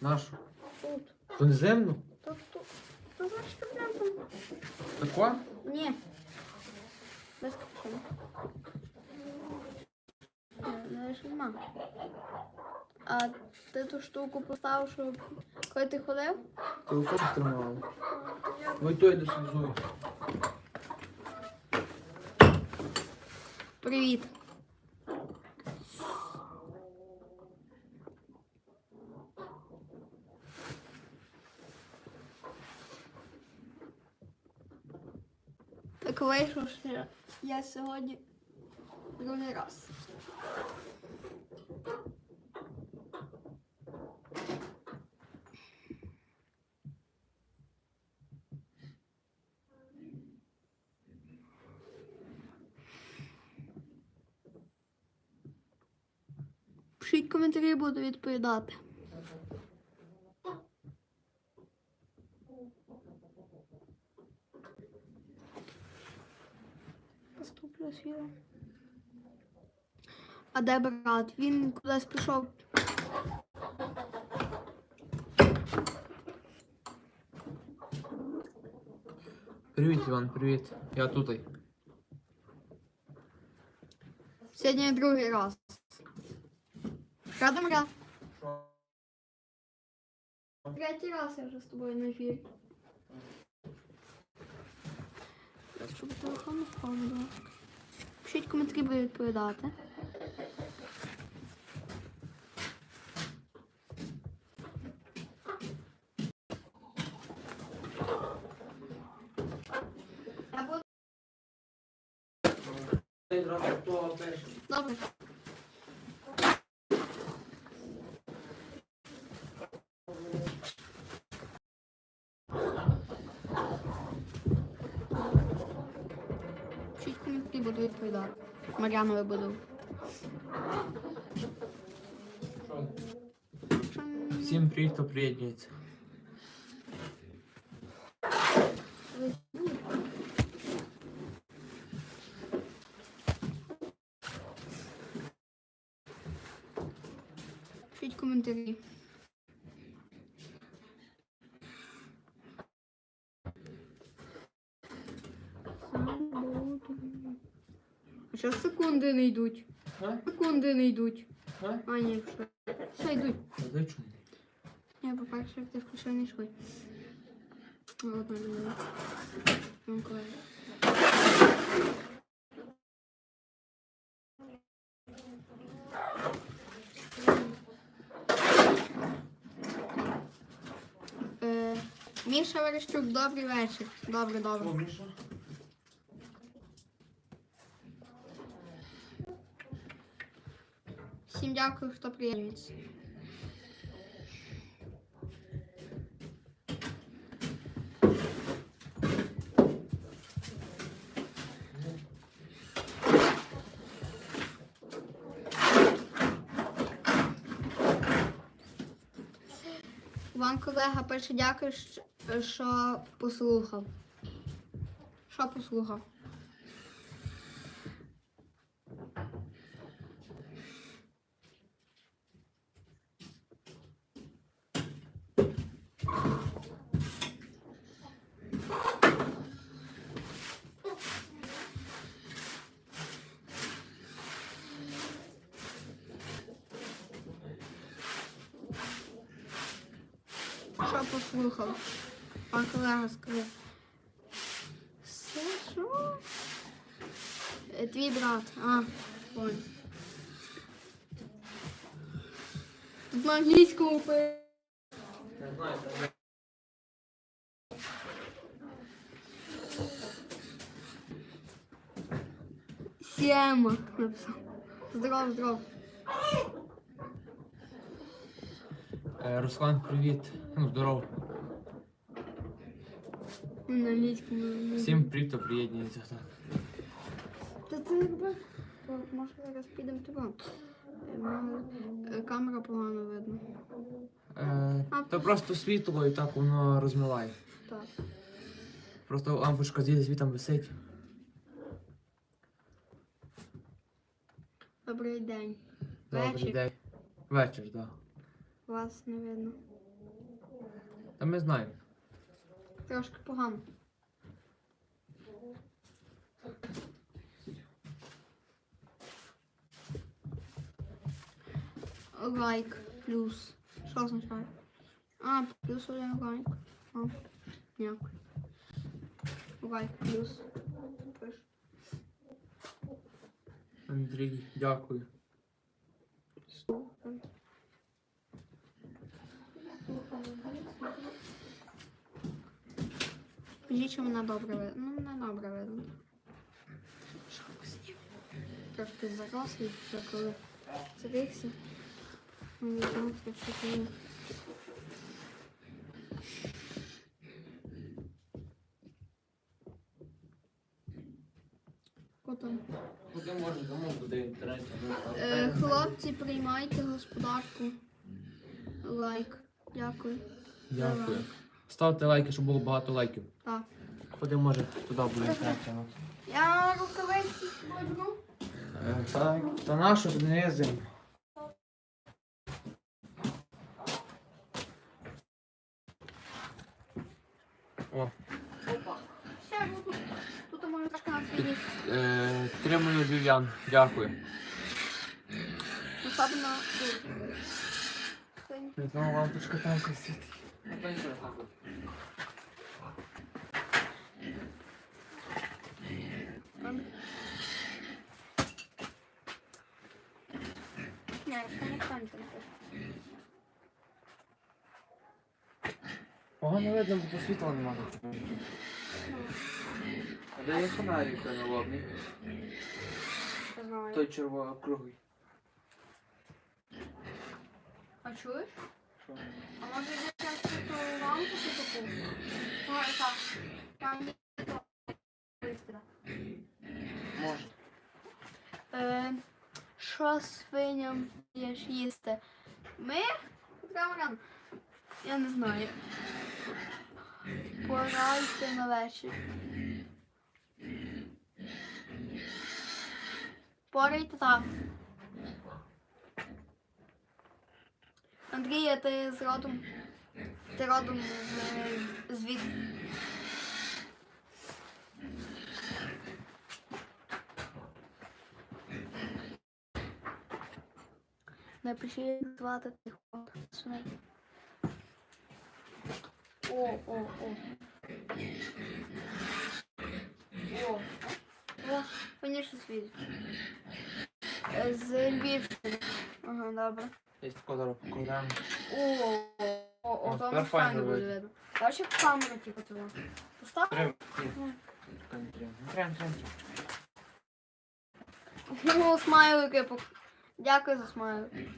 Нашу. Тут. То не земну? То тут. То значить проблем там. Тако? Ні. Без не ж нема. А ти ту штуку поставив, що коли ти ходив? Ти у кого тримала? Ой, той дослізуй. Привіт. Так вийшло, що я сьогодні другий раз. Пишіть коментарі, буду відповідати. Поступлю. А де брат? Він кудись пішов. Привіт, Іван, привіт. Я тут. Сьогодні другий раз. Рада мра. Третій раз я вже з тобою на ефірі. Щоб телефон не впав, будь ласка. Пишіть коментарі, буду відповідати. Добре. Мар'янове буду. Всім привіт, хто приєднується. Пишіть коментарі. А секунди не йдуть? А? Секунди не йдуть. А? А, ні, все. Все йдуть. А чому? Я по-перше, ти включив не йшли. Ладно, не Ну, коли. Е, Міша Верещук, добрий вечір. Добре, добре. Міша? Всім дякую, хто приєднується. Вам колега пише дякую, що послухав. Що послухав? англійському пи- Не знаю, там Сема написав. Здоров, здоров. Е, Руслан, привіт. Ну, здоров. Ну, На англійському. не- Всім привіт, хто приєднується. Так. Та ти якби. то, Може зараз підемо туди. Е, Камера погано видно. Е, А, то просто світло і так воно розмиває. Так. Просто лампочка зі світом висить. Добрий день. Добрий Вечір. день. Вечір, так. Вас не видно. Та ми знаємо. Трошки погано. Лайк плюс. Що означає? А, плюс один лайк. А, дякую. Лайк плюс. Андрій, дякую. Скажіть, що мене добре видно. Ну, мене добре видно. З ним? Трошки зарослий, коли зрігся. Мені здається, що це Потім. Куди буде? Е, хлопці, приймайте господарку. Лайк. Дякую. Дякую. Ставте лайки, щоб було багато лайків. Так. Куди може туди буде інтернет? Я рукавиці возьму. Е, Так, та нашу знизимо. О, Опа. Ще буду. Тут можна трошки на свій е, тримаю львів'ян. Дякую. Особливо тут. Знову лампочка там світить. Ні, ще не там там. Погано видно, бо світла немає. А де є фонарик налобний? Не знаю. Той червоно круглий. А чуєш? Що? А може я зараз ту лампу таку? Ну, так. Там є то. Быстро. Може. Е, Що свиням їсти? Ми? Прямо рано. Я не знаю. Порайте на вечір. Порайте так. Андрія, ти з родом. Ти родом з, звід. Напиши, звати тих от свиней. О, о, о. О, о, мені щось візьме. Е, Ага, добре. Є тако зараз покладаємо. О, о, о, О, о, там буде видно. як камера типу того. Постав? Треба. Ні. Чекай, не треба. Не треба, не треба. Ну, смайлики. пок- Дякую за смайлики.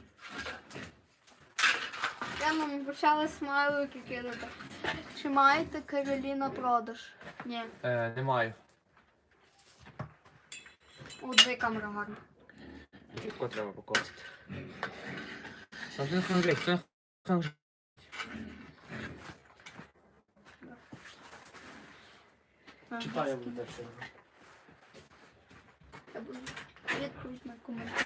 Прямо ми почали смайлики кидати. Чи маєте Каролі на продаж? Ні. Е, немає. О, дві камера гарна. Чітко треба покласти. А ти не Андрій, Читаю буде. Я буду відповідь на коментар.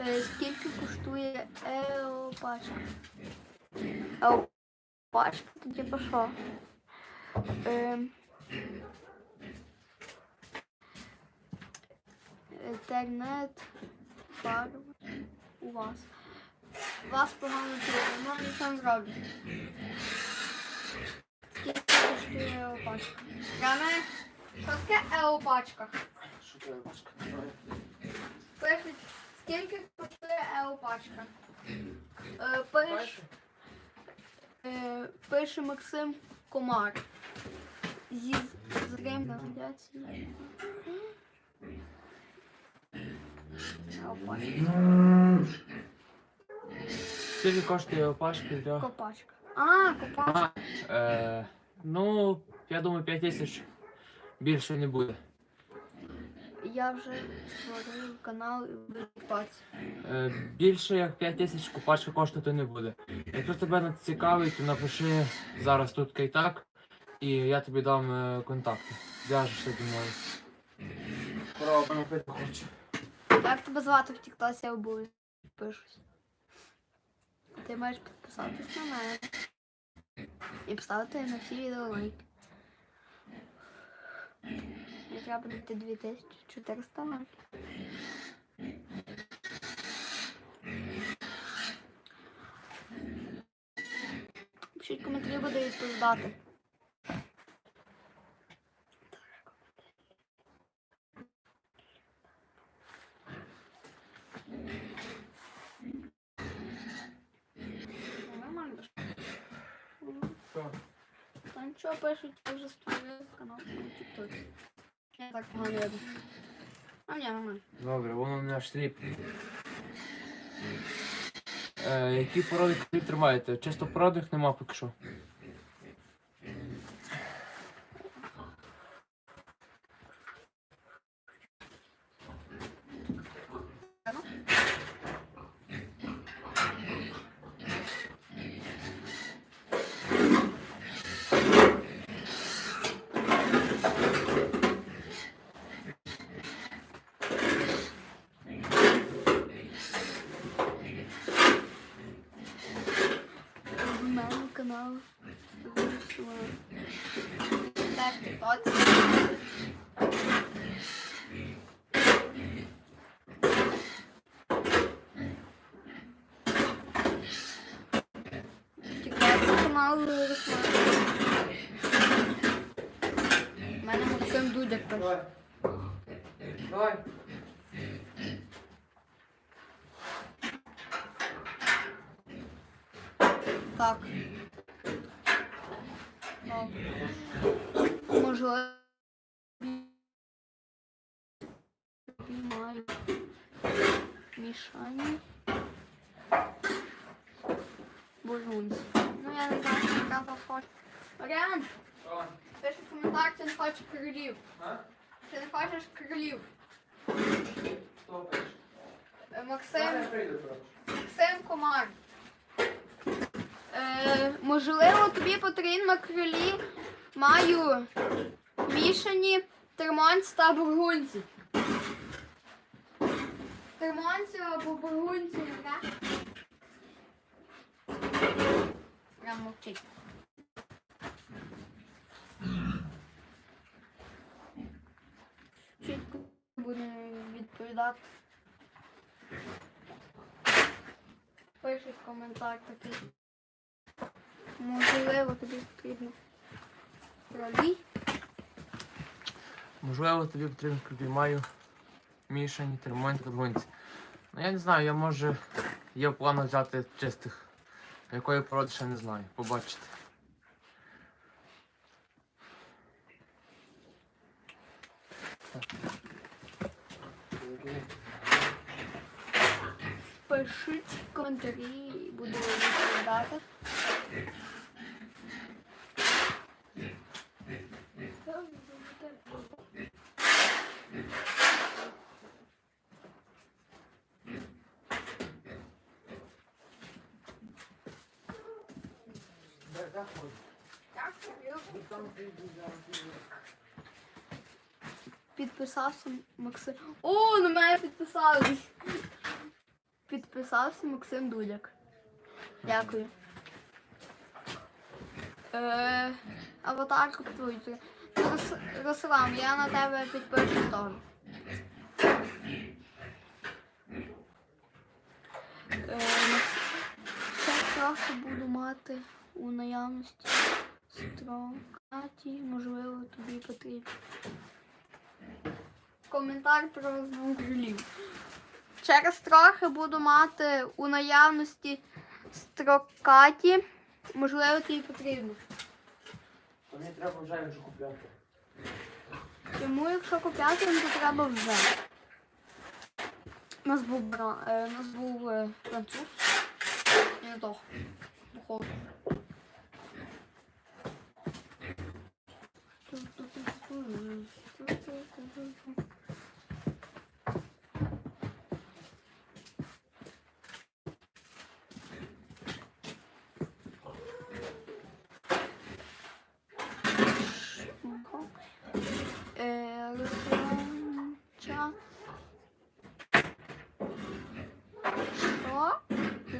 Скільки коштує ео пачка? Ео пачка? Це типу що? Ем, Інтернет фарм у вас. Вас погано чути, ну нічого не зроблю. Скільки коштує еопачка? Раме, що таке еопачка? Що це важко? Пишуть, скільки коштує еопачка? Е, пиш, е, пише Максим Комар. Зі зрим радіації. Еопачка. Скільки коштує опашки для... Копачка. А, копачка. А, е, ну, я думаю, 5 тисяч більше не буде. Я вже створив канал і буду купатися. Е, більше як 5 тисяч купачка коштувати не буде. Якщо тебе не цікавить, то напиши зараз тут і так, і я тобі дам е, контакти. Зв'яжешся зі мною. Пробуємо пити хочу. Як тебе звати в Тіктосі, я обов'язково підпишусь. Ти маєш підписатись на мене. І поставити на всі відео лайк. Мені треба знайти 2400 лайків. Пишіть коментарі, буду відповідати. Нормально. Що? Та нічого пишуть, я вже створив канал на Тіктоці. Я так погано видно. А ні, нормально. Добре, воно не аж сліп. Е, які породи кріп тримаєте? Чисто породних нема поки що. У мене канал. В Тіктоці канал У мене Максим Дудяк пише. Давай. Так. Ну, Можливо. Маю. Мішані. Божунці. Ну я не знаю, що яка фото. Варіант. Що? Пиши в коментар, чи не хочеш крилів. А? Чи не хочеш крилів. Хто пише? Е, Максим. прийду трохи. Максим Комар. Е, можливо, тобі потрібно крилі маю мішані термонці та бургунці. Термонці або бургунці, так? Прям мовчить. Чітко буде відповідати. Пиши коментар такий. Можливо, тобі потрібно кролі. Можливо, тобі потрібно маю мішані, термонці та. Ну я не знаю, я може є в планах взяти чистих. Якої породи ще не знаю. Побачите. Пишіть коментарі, буду відповідати. Підписався Максим. О, на мене підписались. Підписався Максим Дудяк. Дякую. Е, аватарку твою. Рус- Руслан, я на тебе підпишу теж. Е, ще трохи буду мати у наявності стромкаті, можливо, тобі потрібно. Коментар про розмову крилів. Через трохи буду мати у наявності строкаті. Можливо, тобі потрібно. То мені треба вже вже купляти. Тому якщо купляти, то треба вже. У нас був, бра... е, у нас був е, француз. І не то. Що?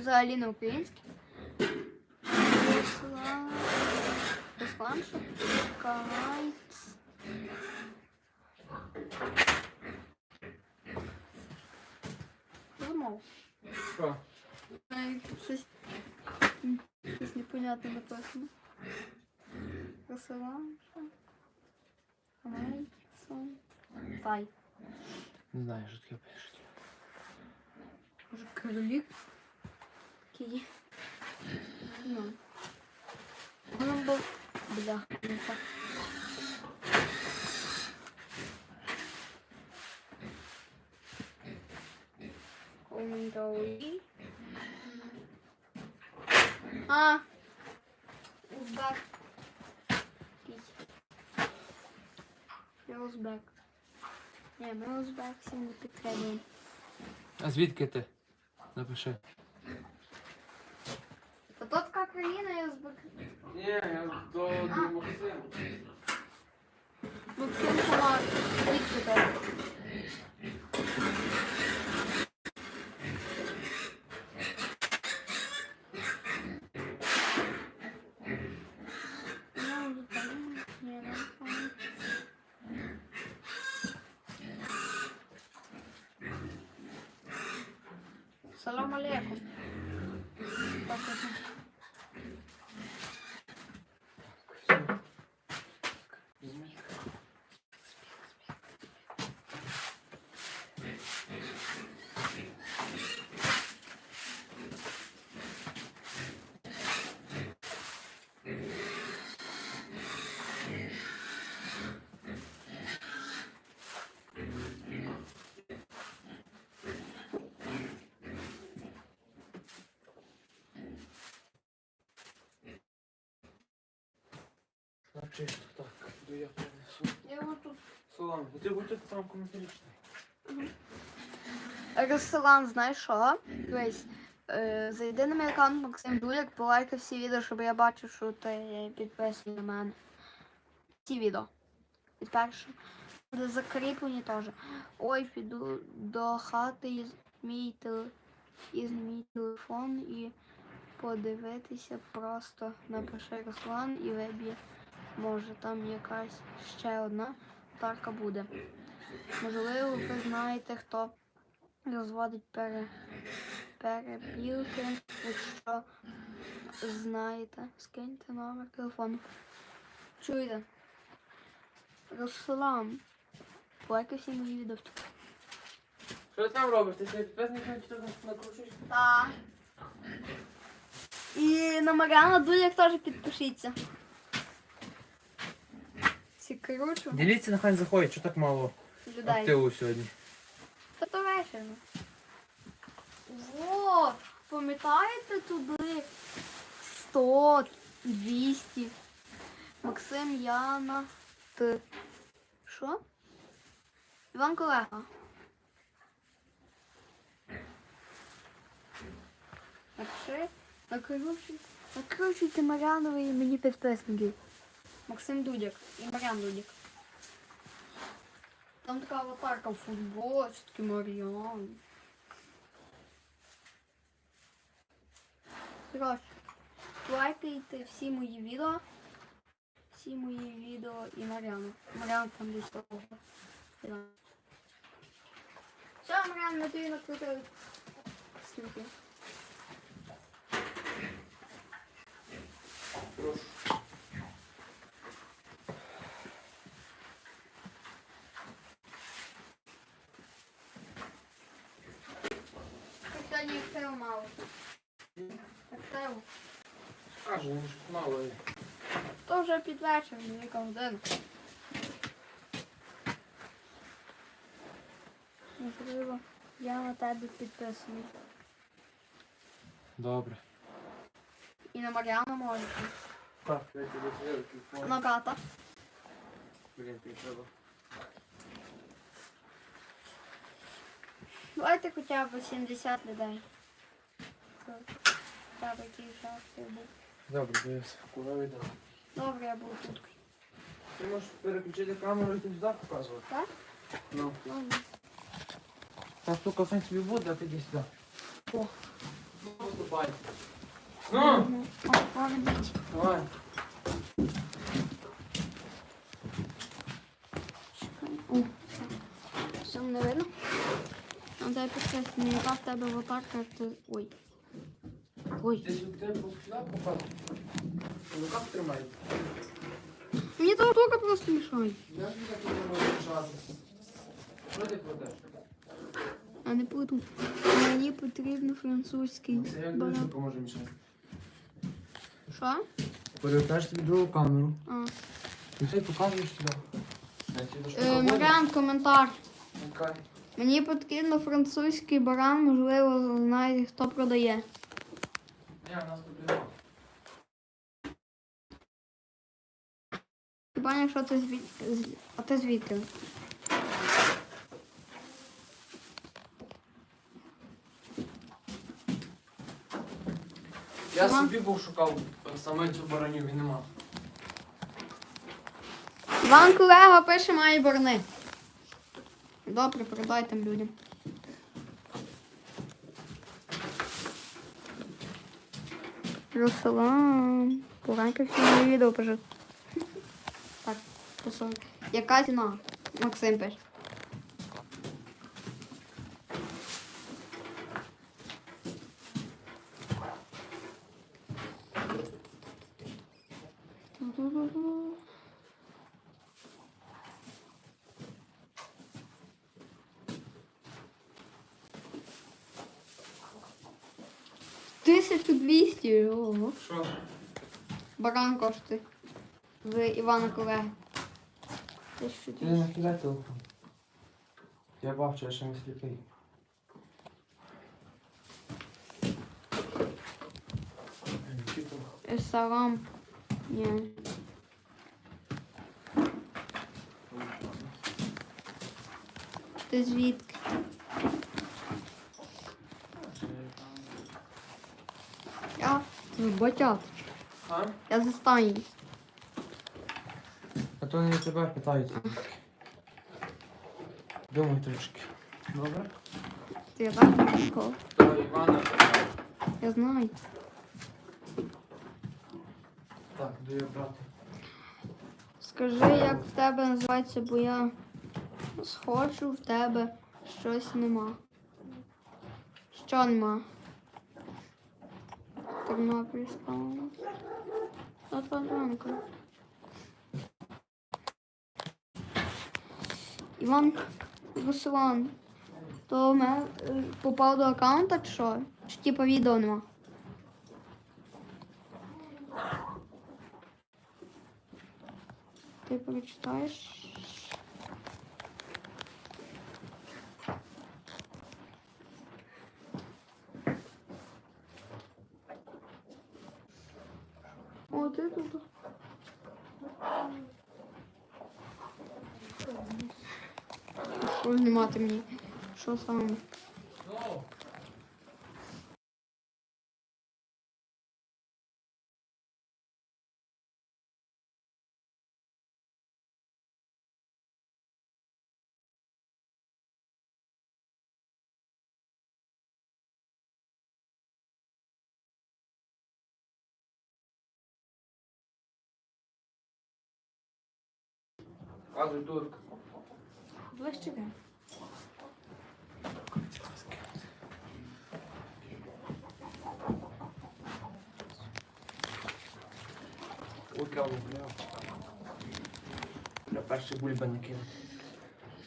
Взагалі на. Руслан. Руслан щось непонятне написано. Тай. Не знаю, що таке пишуть. Може, кролик? Який? Ну. Воно був... Бля, не так. Коментарі. А! Узбек. Я узбек. Ні, ми узбек всі не підтримуємо. А звідки ти? Напиши. Та то така країна, я узбек. Ні, я до, до Максима. Максим сама звідки то? Ну, там, ні, там. Салам алейкум. Так, это. Значить, так, то я принесу. Я вот тут Салам, ти будь тут там коментарі. Руслан, знаєш що? Дивись, е, зайди на мій аккаунт Максим Дуляк, полайкай всі відео, щоб я бачив, що ти підписаний на мене. Ті відео. І перше. Буде закріплені теж. Ой, піду до хати із мій, теле... із мій телефон і подивитися просто напиши Руслан і виб'є. Може там якась ще одна тарка буде. Можливо, ви знаєте, хто розводить пере... перепілки. Якщо знаєте, скиньте номер телефону. Чуєте? Руслан. Лайки всі мої відео. Що ти там робиш? Ти себе підписник на накручуєш? Так. І на Маріана Дуляк теж підпишіться. Всі кручу Діліться, нехай заходять, що так мало людей. активу сьогодні. Та то вечорно. Во, пам'ятаєте туди 100, 200. Максим, Яна, ти. Що? Іван колега. Накручуйте Мар'янові і мені підписники. Максим Дудяк і Мар'ян Дудяк. Там така аватарка в футболочці Мар'ян. Коротше, лайкайте всі мої відео. Всі мої відео і Мар'яну. Мар'ян там десь того. Все, Мар'ян, ми тобі накрутили. Скільки? Ти активу мало. Кажу, ну щось мало. То вже під вечір, година. Можливо, я на тебе підписаний. Добре. І на Мар'яна може. Так, я тебе телефон. На ката. Блін, тобі треба. Давайте хоча б 70 людей. Б якийсь акції був. Добре, я куди віддав. Добре, я буду тут. Ти можеш переключити камеру і ти сюди показувати? Так? Ну. Ну, ні. Та штука в принципі буде, а ти йди сюди. О. Ну, ступай. Ну, о, ведіть. давай. Чекай. О, все. Все не видно. А дай підкреслення, яка в тебе аватарка, ти... Ой. Ой. Десь у тебе сюди попав. В руках тримай. Мені та штука просто мішає. Я ж так не можу лежати. Що ти кладеш? А не буду. Мені потрібен французький. Це як баран. дуже допоможе мішати. Що? Перевертаєш собі другу камеру. А. І все показуєш сюди. Е, Маріан, коментар. Мені потрібен французький баран, можливо, знаєте, хто продає. Ні, у нас тут нема. Хіба якщо ти звід... з- А ти звідки? Я Ага. собі був шукав саме цю баранів і нема. Іван колега пише має борни. Добре, продай там людям. Руслан. Поганька всі відео пише. Так, Руслан. Яка ціна? Максим пише. Баран коштує. В Івана колеги. Не накидай телефон. Я бачу, я ще не сліпий. Сарам. Ні. Ти звідки? Я з батят. А? Я з Істанії. А то не тебе питають. Думай трошки. Добре? Ти я так школа. То Івана питає. Я знаю. Так, до я брати. Скажи, як в тебе називається, бо я схочу, в тебе щось нема. Що нема? Тернопільська область. Западанка. Іван Руслан. То мене е, попав до аккаунта чи що? Чи типа відео нема? Ти прочитаєш? О, ти тут. Що знімати мені? Що саме? Ближче. Лукаву, бля. Бля, перший бульба не.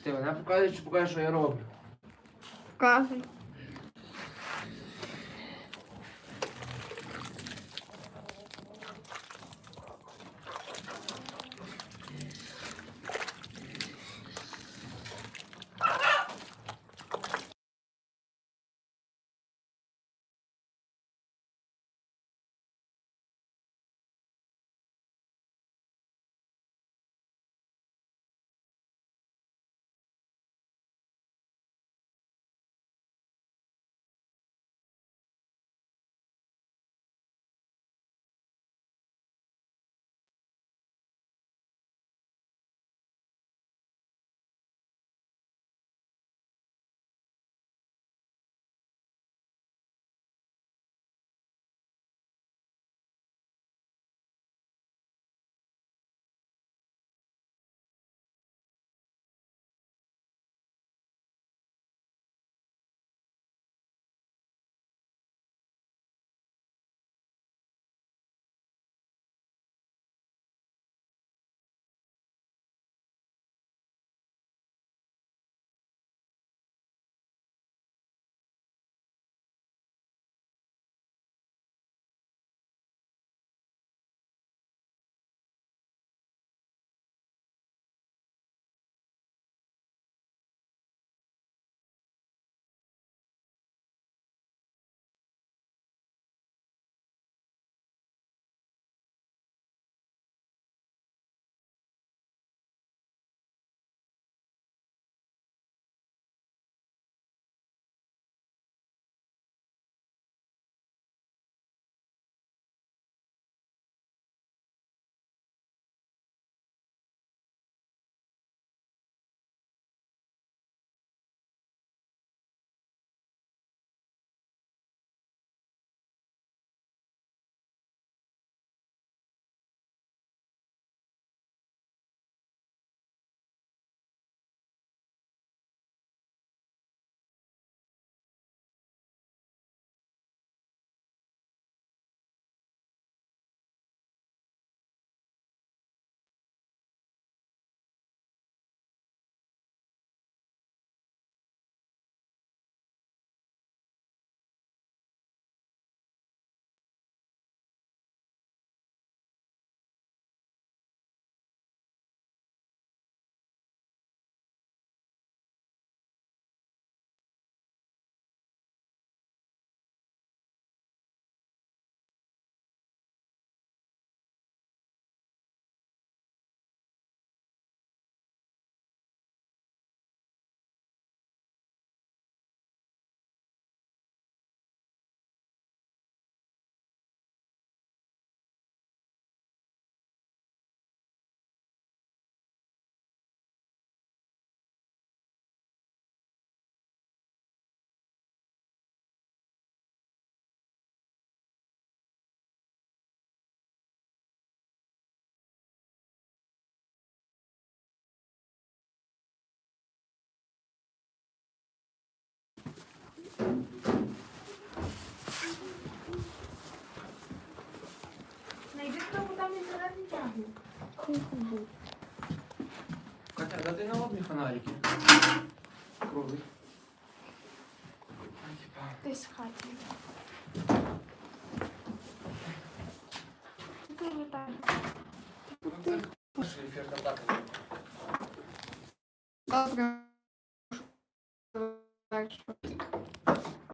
Ти мене покажеш чи покажеш, що я роблю? Показуй. Найди хто там інтернет не тягне. Катя, да ти на лобні фонарики. Типа, Десь в хаті. Ти вітаю. Наш ефір контакту. Добре.